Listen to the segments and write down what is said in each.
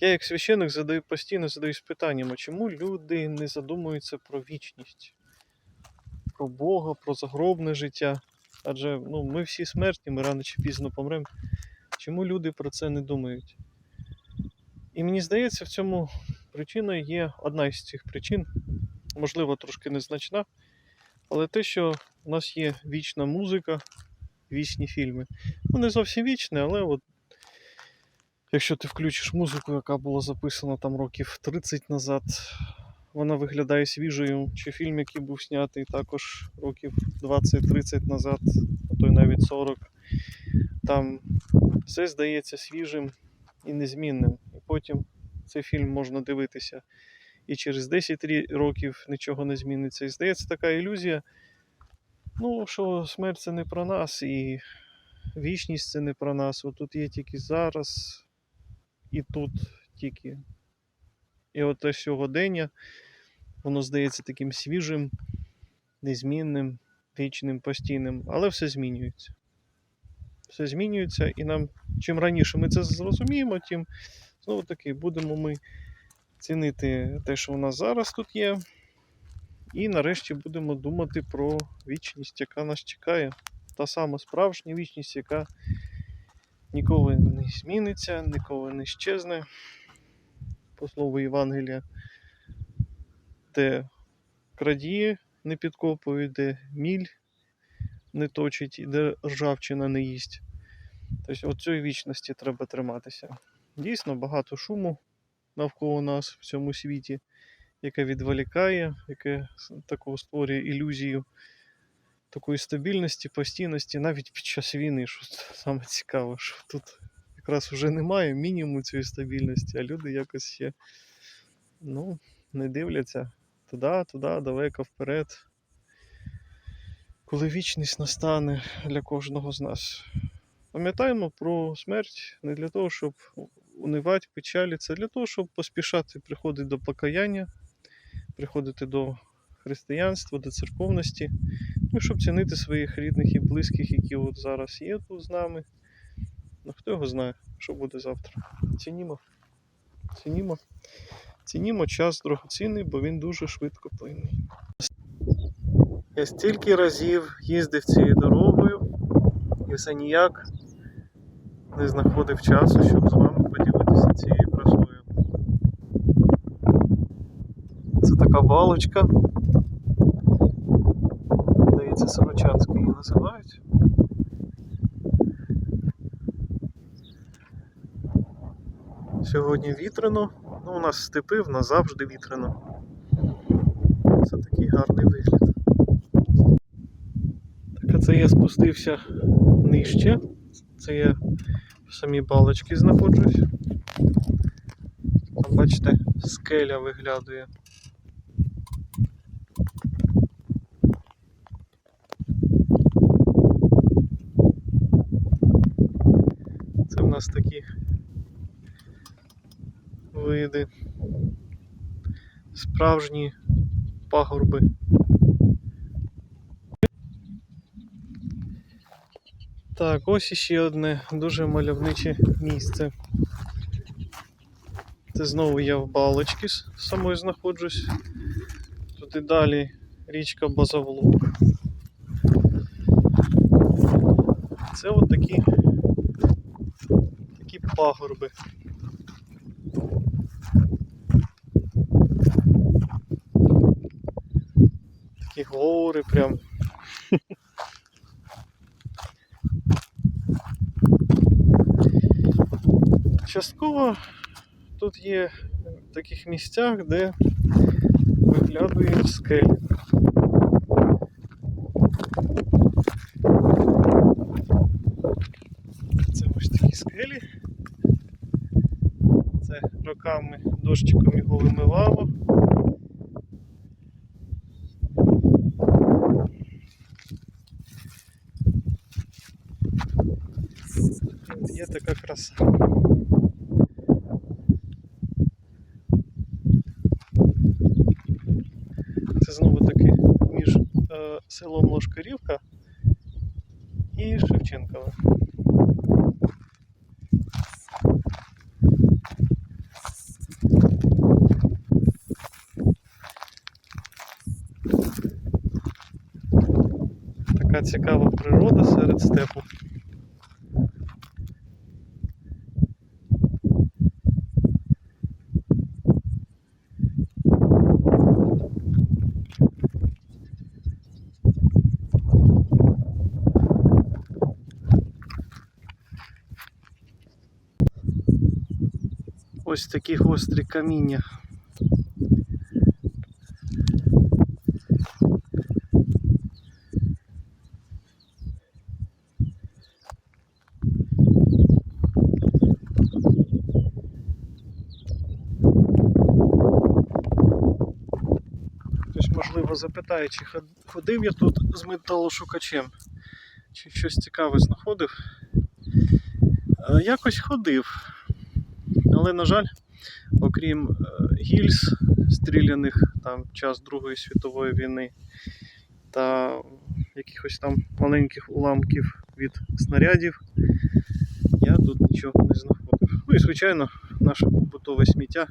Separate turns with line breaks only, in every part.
Я як священик задаю постійно задаюсь питанням, чому люди не задумуються про вічність, про Бога, про загробне життя. Адже ну, ми всі смертні, ми рано чи пізно помремо. Чому люди про це не думають? І мені здається, в цьому причиною є одна із цих причин, можливо, трошки незначна, але те, що у нас є вічна музика, вічні фільми. Ну, не зовсім вічні, але от якщо ти включиш музику, яка була записана там років 30 назад, вона виглядає свіжою, чи фільм, який був знятий також років 20-30 назад, а то й навіть 40, там все здається свіжим і незмінним. І потім цей фільм можна дивитися. І через 10 рі- років нічого не зміниться. І здається така ілюзія, ну, що смерть це не про нас, і вічність це не про нас. Отут є тільки зараз, і тут тільки. І от те сьогодення, воно здається таким свіжим, незмінним, вічним, постійним, але все змінюється. Все змінюється, і нам чим раніше ми це зрозуміємо, тим знову таки будемо ми цінити те, що у нас зараз тут є. І нарешті будемо думати про вічність, яка нас чекає. Та сама справжня вічність, яка ніколи не зміниться, ніколи не щезне. По слову Євангелія, де крадії не підкопують, де міль не точить, і де ржавчина не їсть. Тобто от вічності треба триматися. Дійсно, багато шуму навколо нас в цьому світі, яке відволікає, яке таку створює ілюзію такої стабільності, постійності, навіть під час війни, що саме цікаве, що тут якраз вже немає мінімуму цієї стабільності, а люди якось ще ну, не дивляться туди, туди, далеко вперед. Коли вічність настане для кожного з нас. Пам'ятаємо про смерть не для того, щоб унивати, печалі, це для того, щоб поспішати приходити до покаяння, приходити до християнства, до церковності, ну, щоб цінити своїх рідних і близьких, які от зараз є тут з нами. Ну, хто його знає, що буде завтра. Цінімо. Цінімо. Цінімо час дорогоцінний, бо він дуже швидко плинний. Я стільки разів їздив цією дорогою і все ніяк не знаходив часу, щоб з вами поділитися цією красою. Це така балочка. Здається, Сорочанська її називають. Сьогодні вітряно. Ну, у нас степи, в нас завжди вітряно. Це такий гарний вигляд. Так, а це я спустився нижче. Це я в самій балочці знаходжусь. Бачите, скеля виглядає. Нас такі види. Справжні пагорби. Так, ось іще одне дуже мальовниче місце. Це знову я в балочці самої знаходжусь. Тут і далі річка Базавлук. Це от такі пагорби. Такі гори прям. Частково тут є в таких місцях, де виглядує скелі. Це ось такі скелі. Це роками дощиком його вимивало. Є така краса. Це знову таки між е, селом Лошкарівка і Шевченкове. Така цікава природа серед степу. Ось такі гострі каміння. Хтось, запитає, чи ходив я тут з металошукачем, чи щось цікаве знаходив. Е, Якось ходив. Але, на жаль, окрім е, гільз, стріляних там в час Другої світової війни та якихось там маленьких уламків від снарядів, я тут нічого не знаходив. Ну і, звичайно, наше побутове сміття,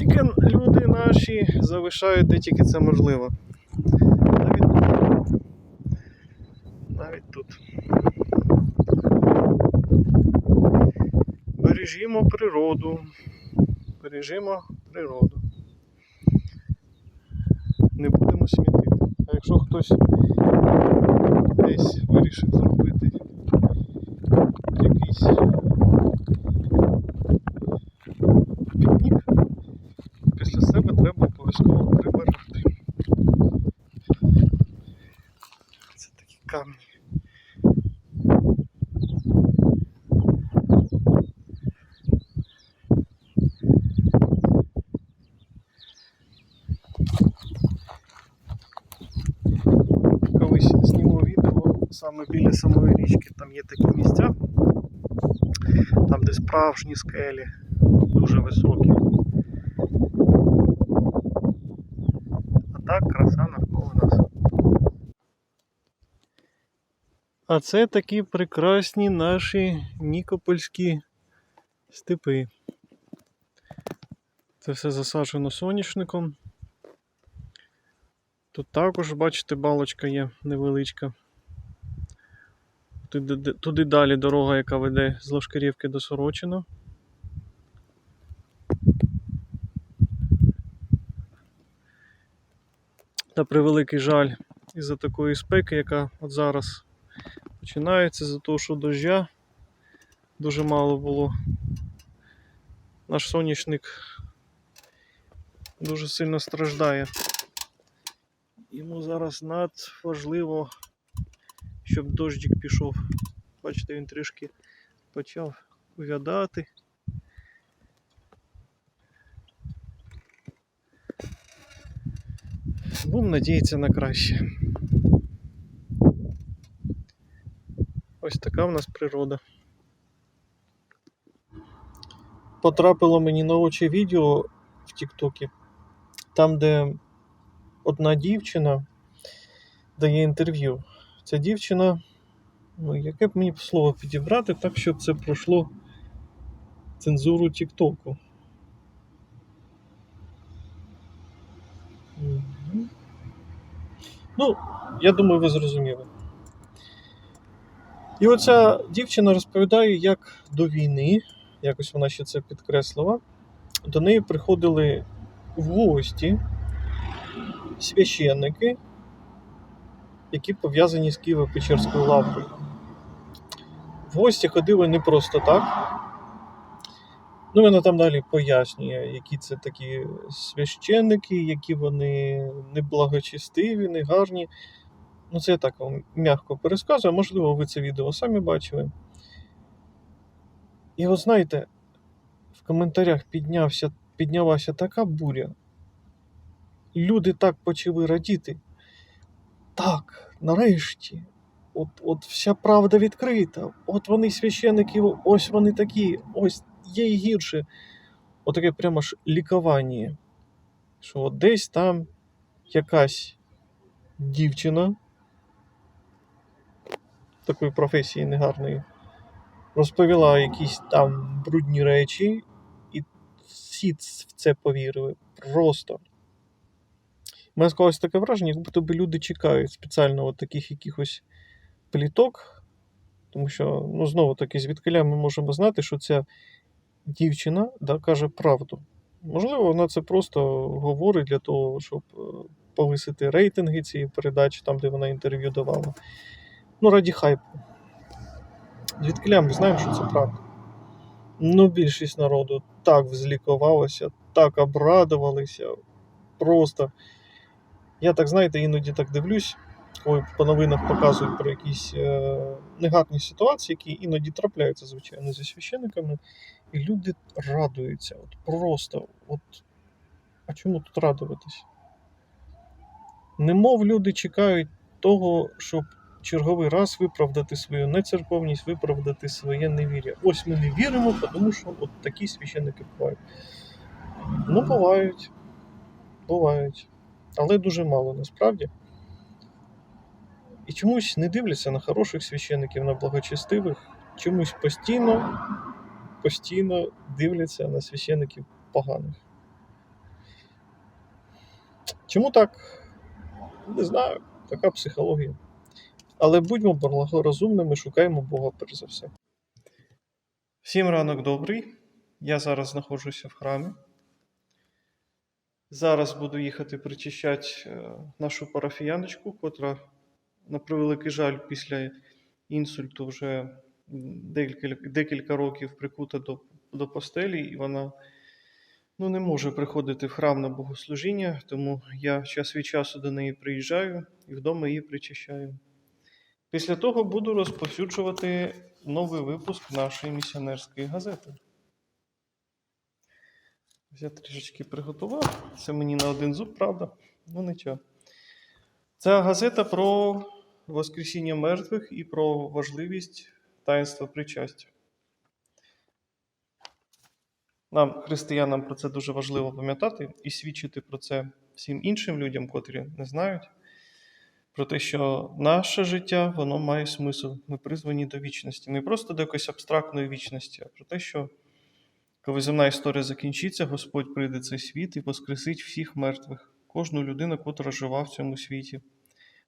яке люди наші залишають де тільки це можливо. Навіть тут. Навіть тут. Бережімо природу. Бережімо природу. Не будемо смітити. А якщо хтось десь вирішив зробити якийсь пікнік, після себе треба обов'язково прибирати. Це такі камні. колись зніму відео саме біля самої річки. Там є такі місця, там де справжні скелі, дуже високі. А так краса навколо нас. А це такі прекрасні наші нікопольські степи. Це все засаджено соняшником. Тут також, бачите, балочка є невеличка. Туди, далі дорога, яка веде з Лошкарівки до Сорочина. Та превеликий жаль із-за такої спеки, яка от зараз починається, за того, що дождя дуже мало було. Наш соняшник дуже сильно страждає. Йому зараз надважливо, щоб дощик пішов. Бачите, він трішки почав увядати. Будемо надіятися на краще. Ось така в нас природа. Потрапило мені на очі відео в Тіктокі, там, де одна дівчина дає інтерв'ю. Ця дівчина, ну, яке б мені слово підібрати, так щоб це пройшло цензуру Тіктоку. Ну, я думаю, ви зрозуміли. І оця дівчина розповідає, як до війни, якось вона ще це підкреслила, до неї приходили в гості священники, які пов'язані з Києво-Печерською лаврою. В гості ходили не просто так. Ну, вона там далі пояснює, які це такі священники, які вони неблагочестиві, негарні. Ну, це я так вам м'яко пересказую, можливо, ви це відео самі бачили. І от знаєте, в коментарях піднявся, піднялася така буря. Люди так почали радіти. Так, нарешті. От, от вся правда відкрита. От вони священники, ось вони такі, ось є і гірше. Отаке прямо ж лікування. Що от десь там якась дівчина такої професії негарної розповіла якісь там брудні речі, і всі в це повірили. Просто. Мене склалось таке враження, як будто би люди чекають спеціально от таких якихось пліток, тому що, ну, знову таки, звідкиля ми можемо знати, що ця дівчина да, каже правду. Можливо, вона це просто говорить для того, щоб е, повисити рейтинги цієї передачі, там, де вона інтерв'ю давала. Ну, раді хайпу. Звідкиля ми знаємо, що це правда. Ну, більшість народу так взлікувалася, так обрадувалися. Просто. Я так, знаєте, іноді так дивлюсь, коли по новинах показують про якісь е, негатні ситуації, які іноді трапляються, звичайно, зі священниками, і люди радуються. От просто. От, а чому тут радуватись? Немов люди чекають того, щоб черговий раз виправдати свою нецерковність, виправдати своє невір'я. Ось ми не віримо, тому що от такі священники бувають. Ну, бувають. Бувають. Але дуже мало насправді. І чомусь не дивляться на хороших священиків, на благочестивих, чомусь постійно, постійно дивляться на священиків поганих. Чому так? Не знаю, така психологія. Але будьмо благорозумними, шукаємо Бога перш за все. Всім ранок добрий. Я зараз знаходжуся в храмі. Зараз буду їхати причищати е, нашу парафіяночку, котра, на превеликий жаль, після інсульту вже декілька, декілька років прикута до, до постелі, і вона ну, не може приходити в храм на богослужіння, тому я час від часу до неї приїжджаю і вдома її причащаю. Після того буду розповсюджувати новий випуск нашої місіонерської газети. Я трішечки приготував. Це мені на один зуб, правда? Ну нічого. Це газета про Воскресіння мертвих і про важливість таїнства причастя. Нам, християнам, про це дуже важливо пам'ятати і свідчити про це всім іншим людям, котрі не знають. Про те, що наше життя воно має смисл. Ми призвані до вічності. Не просто до якоїсь абстрактної вічності, а про те, що коли земна історія закінчиться, Господь прийде цей світ і воскресить всіх мертвих, кожну людину, котра жива в цьому світі,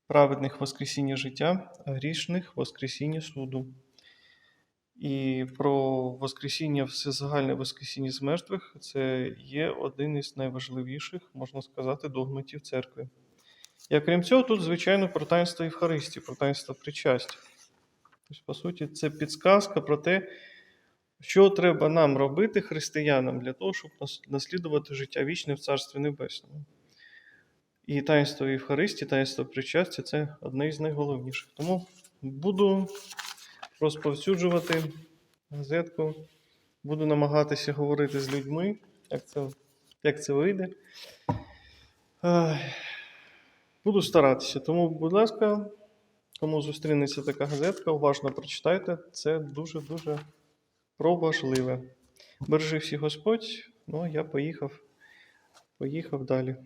праведних Воскресіння життя, а грішних Воскресіння суду. І про Воскресіння, всезагальне Воскресіння з мертвих це є один із найважливіших, можна сказати, догматів церкви. І окрім цього, тут, звичайно, про таїнство Євхаристії, про таїнство причастя. Тобто, по суті, це підсказка про те, що треба нам робити, християнам, для того, щоб наслідувати життя вічне в Царстві Небесному. І таїнство Євхаристії, таїнство причастя це одне із найголовніших. Тому буду розповсюджувати газетку, буду намагатися говорити з людьми, як це, як це вийде. Буду старатися. Тому, будь ласка, кому зустрінеться така газетка, уважно прочитайте. Це дуже-дуже про важливе. Бережи всі Господь, ну я поїхав, поїхав далі.